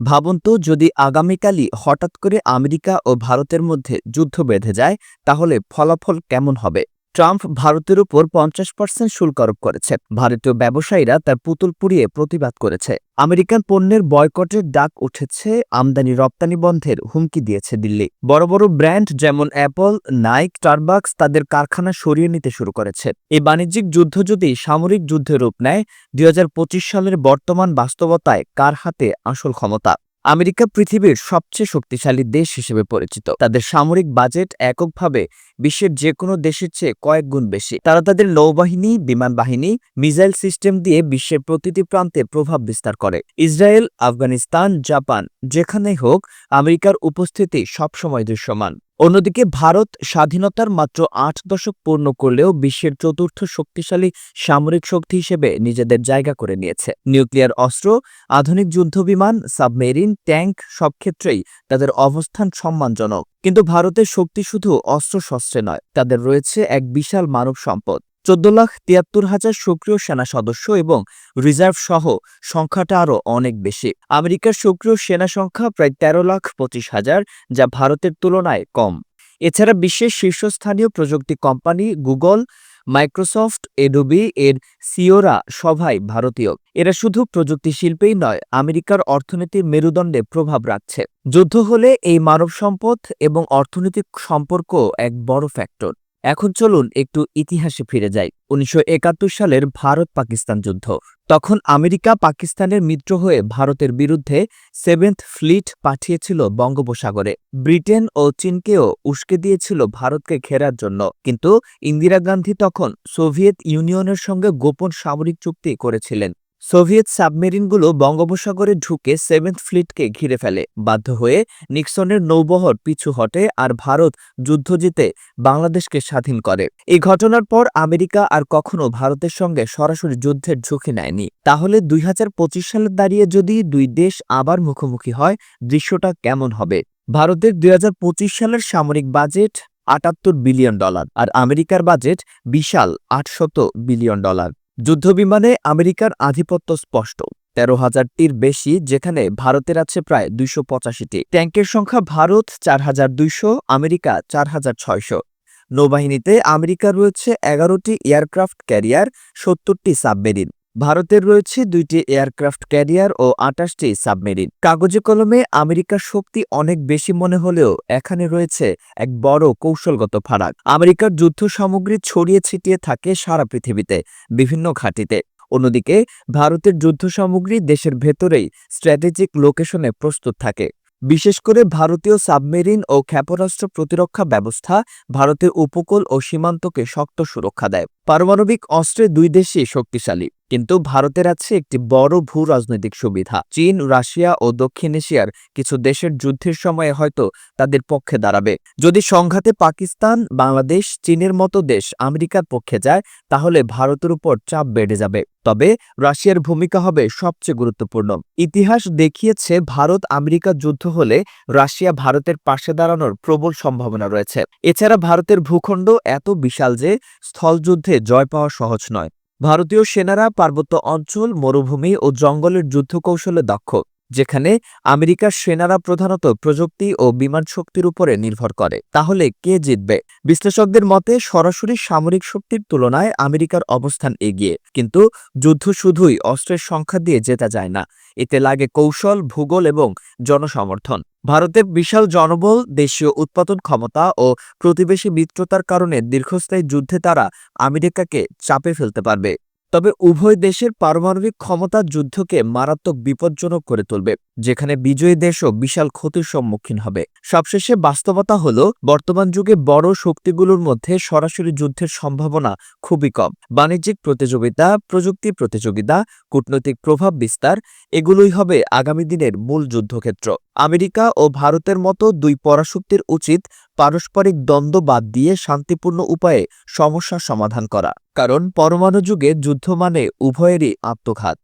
ভাবুন তো, যদি আগামীকালই হঠাৎ করে আমেরিকা ও ভারতের মধ্যে যুদ্ধ বেঁধে যায়, তাহলে ফলাফল কেমন হবে? ট্রাম্প ভারতের উপর পঞ্চাশ পার্সেন্ট শুল্ক আরোপ করেছে। ভারতীয় ব্যবসায়ীরা তার পুতুল পুড়িয়ে প্রতিবাদ করেছে। আমেরিকান পণ্যের বয়কটের ডাক উঠেছে, আমদানি রপ্তানি বন্ধের হুমকি দিয়েছে দিল্লি। বড় বড় ব্র্যান্ড যেমন অ্যাপল, নাইক, স্টারবাক্স তাদের কারখানা সরিয়ে নিতে শুরু করেছে। এই বাণিজ্যিক যুদ্ধ যদি সামরিক যুদ্ধের রূপ নেয়, দুই হাজার পঁচিশ সালের বর্তমান বাস্তবতায় কার হাতে আসল ক্ষমতা? আমেরিকা পৃথিবীর সবচেয়ে শক্তিশালী দেশ হিসেবে পরিচিত। তাদের সামরিক বাজেট এককভাবে বিশ্বের যে কোনো দেশের চেয়ে কয়েক গুণ বেশি। তারা তাদের নৌবাহিনী, বিমান বাহিনী, মিসাইল সিস্টেম দিয়ে বিশ্বের প্রতিটি প্রান্তে প্রভাব বিস্তার করে। ইসরায়েল, আফগানিস্তান, জাপান, যেখানেই হোক, আমেরিকার উপস্থিতি সবসময় দৃশ্যমান। অন্যদিকে ভারত স্বাধীনতার মাত্র আট দশক পূর্ণ করলেও বিশ্বের চতুর্থ শক্তিশালী সামরিক শক্তি হিসেবে নিজেদের জায়গা করে নিয়েছে। নিউক্লিয়ার অস্ত্র, আধুনিক যুদ্ধবিমান, সাবমেরিন, ট্যাঙ্ক সব ক্ষেত্রেই তাদের অবস্থান সম্মানজনক। কিন্তু ভারতের শক্তি শুধু অস্ত্রশস্ত্রে নয়, তাদের রয়েছে এক বিশাল মানব সম্পদ। চোদ্দ লাখ তিয়াত্তর হাজার সক্রিয় সেনা সদস্য এবং রিজার্ভ সহ সংখ্যাটা আরও অনেক বেশি। আমেরিকার সক্রিয় সেনা সংখ্যা প্রায় তেরো লাখ পঁচিশ হাজার, যা ভারতের তুলনায় কম। এছাড়া বিশ্বের শীর্ষস্থানীয় প্রযুক্তি কোম্পানি গুগল, মাইক্রোসফট, এডোবি এর সিওরা সবাই ভারতীয়। এরা শুধু প্রযুক্তি শিল্পেই নয়, আমেরিকার অর্থনীতির মেরুদণ্ডে প্রভাব রাখছে। যুদ্ধ হলে এই মানব সম্পদ এবং অর্থনৈতিক সম্পর্ক এক বড় ফ্যাক্টর এখন চলুন একটু ইতিহাসে ফিরে যাই। উনিশশো একাত্তর সালের ভারত পাকিস্তান যুদ্ধ। তখন আমেরিকা পাকিস্তানের মিত্র হয়ে ভারতের বিরুদ্ধে সেভেন্থ ফ্লিট পাঠিয়েছিল বঙ্গোপসাগরে। ব্রিটেন ও চীনকেও উস্কে দিয়েছিল ভারতকে ঘেরার জন্য। কিন্তু ইন্দিরা গান্ধী তখন সোভিয়েত ইউনিয়নের সঙ্গে গোপন সামরিক চুক্তি করেছিলেন। সোভিয়েত সাবমেরিনগুলো বঙ্গোপসাগরে ঢুকে সেভেন্থ ফ্লিটকে ঘিরে ফেলে। বাধ্য হয়ে নিক্সনের নৌবহর পিছু হটে আর ভারত যুদ্ধ জিতে বাংলাদেশকে স্বাধীন করে। এই ঘটনার পর আমেরিকা আর কখনো ভারতের সঙ্গে সরাসরি যুদ্ধের ঝুঁকি নেয়নি। তাহলে দুই হাজার পঁচিশ সালে দাঁড়িয়ে যদি দুই দেশ আবার মুখোমুখি হয়, দৃশ্যটা কেমন হবে? ভারতের দুই হাজার পঁচিশ সালের সামরিক বাজেট আটাত্তর বিলিয়ন ডলার আর আমেরিকার বাজেট বিশাল আটশত বিলিয়ন ডলার। যুদ্ধবিমানে আমেরিকার আধিপত্য স্পষ্ট। তেরো হাজারটির বেশি, যেখানে ভারতের আছে প্রায় দুইশো পঁচাশিটি। ট্যাঙ্কের সংখ্যা ভারত চার হাজার দুইশো, আমেরিকা চার হাজার ছয়শো। নৌবাহিনীতে আমেরিকা রয়েছে এগারোটি এয়ারক্রাফট ক্যারিয়ার, সত্তরটি সাবমেরিন। ভারতের রয়েছে দুইটি এয়ারক্রাফট ক্যারিয়ার ও আটাশটি সাবমেরিন। কাগজে কলমে আমেরিকার শক্তি অনেক বেশি মনে হলেও এখানে রয়েছে এক বড় কৌশলগত ফারাক। আমেরিকার যুদ্ধ সামগ্রী ছড়িয়ে ছিটিয়ে থাকে সারা পৃথিবীতে, বিভিন্ন ঘাঁটিতে। অন্যদিকে, ভারতের যুদ্ধ সামগ্রী দেশের ভেতরেই স্ট্র্যাটেজিক লোকেশনে প্রস্তুত থাকে। বিশেষ করে ভারতীয় সাবমেরিন ও ক্ষেপণাস্ত্র প্রতিরক্ষা ব্যবস্থা ভারতের উপকূল ও সীমান্তকে শক্ত সুরক্ষা দেয়। পারমাণবিক অস্ত্রে দুই দেশই শক্তিশালী। কিন্তু ভারতের আছে একটি বড় ভূ রাজনৈতিক সুবিধা। চীন, রাশিয়া ও দক্ষিণ এশিয়ার কিছু দেশের যুদ্ধের সময়ে হয়তো তাদের পক্ষে দাঁড়াবে। যদি সংঘাতে পাকিস্তান, বাংলাদেশ, চীনের মতো দেশ আমেরিকার পক্ষে যায়, তাহলে ভারতের উপর চাপ বেড়ে যাবে। তবে রাশিয়ার ভূমিকা হবে সবচেয়ে গুরুত্বপূর্ণ। ইতিহাস দেখিয়েছে ভারত আমেরিকা যুদ্ধ হলে রাশিয়া ভারতের পাশে দাঁড়ানোর প্রবল সম্ভাবনা রয়েছে। এছাড়া ভারতের ভূখণ্ড এত বিশাল যে স্থলযুদ্ধে জয় পাওয়া সহজ নয়। ভারতীয় সেনারা পার্বত্য অঞ্চল, মরুভূমি ও জঙ্গলের যুদ্ধ কৌশলে দক্ষ, যেখানে আমেরিকার সেনারা প্রধানত প্রযুক্তি ও বিমান শক্তির উপরে নির্ভর করে। তাহলে কে জিতবে? বিশ্লেষকদের মতে, সরাসরি সামরিক শক্তির তুলনায় আমেরিকার অবস্থান এগিয়ে, কিন্তু যুদ্ধ শুধুই অস্ত্রের সংখ্যা দিয়ে জেতা যায় না। এতে লাগে কৌশল, ভূগোল এবং জনসমর্থন। ভারতের বিশাল জনবল, দেশীয় উৎপাদন ক্ষমতা ও প্রতিবেশী মিত্রতার কারণে দীর্ঘস্থায়ী যুদ্ধে তারা আমেরিকাকে চাপে ফেলতে পারবে। তবে উভয় দেশের পারমাণবিক ক্ষমতা যুদ্ধকে মারাত্মক বিপজ্জনক করে তুলবে, যেখানে বিজয়ী দেশও বিশাল ক্ষতির সম্মুখীন হবে। সবশেষে বাস্তবতা হল, বর্তমান যুগে বড় শক্তিগুলোর মধ্যে সরাসরি যুদ্ধের সম্ভাবনা খুবই কম। বাণিজ্যিক প্রতিযোগিতা, প্রযুক্তি প্রতিযোগিতা, কূটনৈতিক প্রভাব বিস্তার, এগুলোই হবে আগামী দিনের মূল যুদ্ধক্ষেত্র। আমেরিকা ও ভারতের মতো দুই পরাশক্তির উচিত পারস্পরিক দ্বন্দ্ব বাদ দিয়ে শান্তিপূর্ণ উপায়ে সমস্যা সমাধান করা। কারণ, পরমাণু যুগে যুদ্ধ মানে উভয়েরই আত্মঘাত।